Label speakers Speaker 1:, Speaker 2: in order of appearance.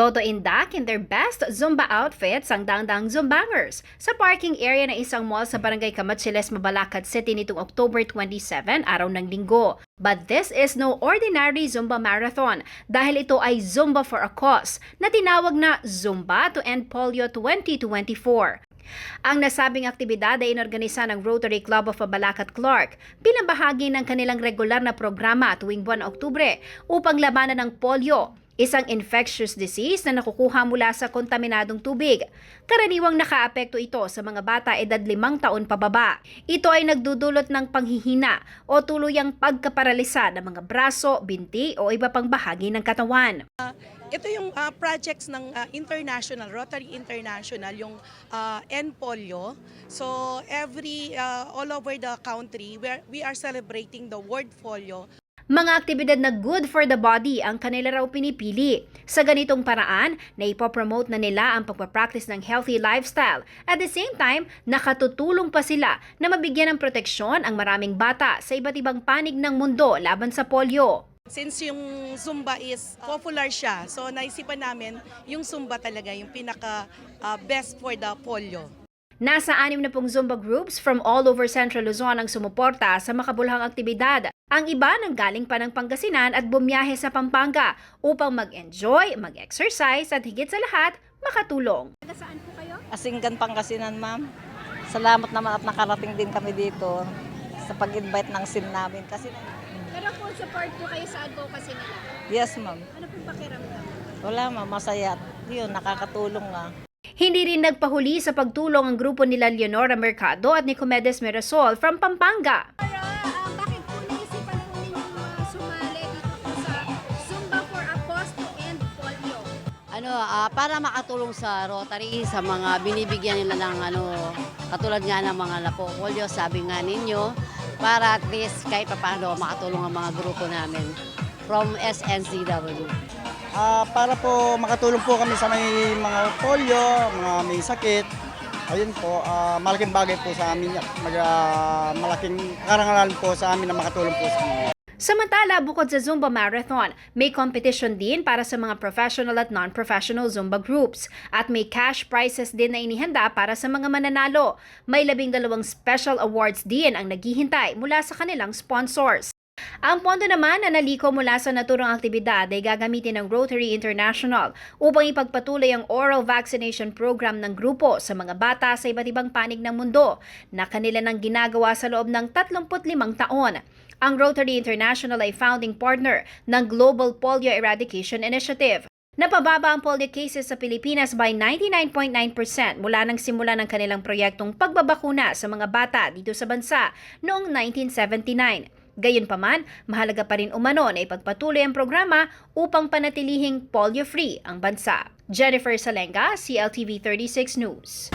Speaker 1: Todo indak in their best Zumba outfits ang dangdang Zumbangers sa parking area ng isang mall sa Barangay Camatchiles, Mabalacat City nitong October 27, araw ng linggo. But this is no ordinary Zumba marathon dahil ito ay Zumba for a Cause na tinawag na Zumba to End Polio 2024. Ang nasabing aktibidad ay inorganisa ng Rotary Club of Mabalacat Clark bilang bahagi ng kanilang regular na programa tuwing buwan Oktubre upang labanan ng polio, isang infectious disease na nakukuha mula sa kontaminadong tubig. Karaniwang nakaapekto ito sa mga bata edad limang taon pababa. Ito ay nagdudulot ng panghihina o tuluyang pagkaparalisa ng mga braso, binti o iba pang bahagi ng katawan.
Speaker 2: Ito yung ah, projects ng ah, international, Rotary International, yung uh, End Polio. So every, ah, all over the country, we are, we are celebrating the World Polio.
Speaker 1: Mga aktibidad na good for the body ang kanila raw pinipili. Sa ganitong paraan, na ipopromote na nila ang pagpapractice ng healthy lifestyle. At the same time, nakatutulong pa sila na mabigyan ng proteksyon ang maraming bata sa iba't ibang panig ng mundo laban sa polio.
Speaker 2: Since yung Zumba is popular siya, so naisipan namin yung Zumba talaga, yung pinaka ah, best for the polio.
Speaker 1: Nasa anim na pong Zumba groups from all over Central Luzon ang sumuporta sa makabulhang aktibidad. Ang iba nang galing pa ng Pangasinan at bumiyahe sa Pampanga upang mag-enjoy, mag-exercise at higit sa lahat, makatulong.
Speaker 3: Asinggan Pangasinan, ma'am. Salamat naman at nakarating din kami dito sa pag-invite ng SIM namin. Kasi,
Speaker 4: Pero full support po kayo sa advocacy nila.
Speaker 3: yes, ma'am.
Speaker 4: Ano pong pakiramdam?
Speaker 3: Wala, ma'am. Masaya. Yun, nakakatulong nga.
Speaker 1: Hindi rin nagpahuli sa pagtulong ang grupo nila Leonora Mercado at Nicomedes Mirasol from Pampanga.
Speaker 5: Ano, ah, para makatulong sa Rotary sa mga binibigyan nila ng ano, katulad nga ng mga napopolyo, sabi nga ninyo, para at least kahit paano makatulong ang mga grupo namin from SNCW.
Speaker 6: Ah, para po makatulong po kami sa may mga polio, mga may sakit. Ayun po, ah, malaking bagay po sa amin. Mag, ah, malaking karangalan po sa amin na makatulong po sa amin.
Speaker 1: Samantala, bukod sa Zumba Marathon, may competition din para sa mga professional at non-professional Zumba groups. At may cash prizes din na inihanda para sa mga mananalo. May labing dalawang special awards din ang naghihintay mula sa kanilang sponsors. Ang pondo naman na naliko mula sa naturang aktibidad ay gagamitin ng Rotary International upang ipagpatuloy ang oral vaccination program ng grupo sa mga bata sa iba't ibang panig ng mundo na kanila nang ginagawa sa loob ng 35 taon. Ang Rotary International ay founding partner ng Global Polio Eradication Initiative. Napababa ang polio cases sa Pilipinas by 99.9% mula nang simula ng kanilang proyektong pagbabakuna sa mga bata dito sa bansa noong 1979. Gayunpaman, mahalaga pa rin umano na ipagpatuloy ang programa upang panatilihing polio-free ang bansa. Jennifer Salenga, CLTV 36 News.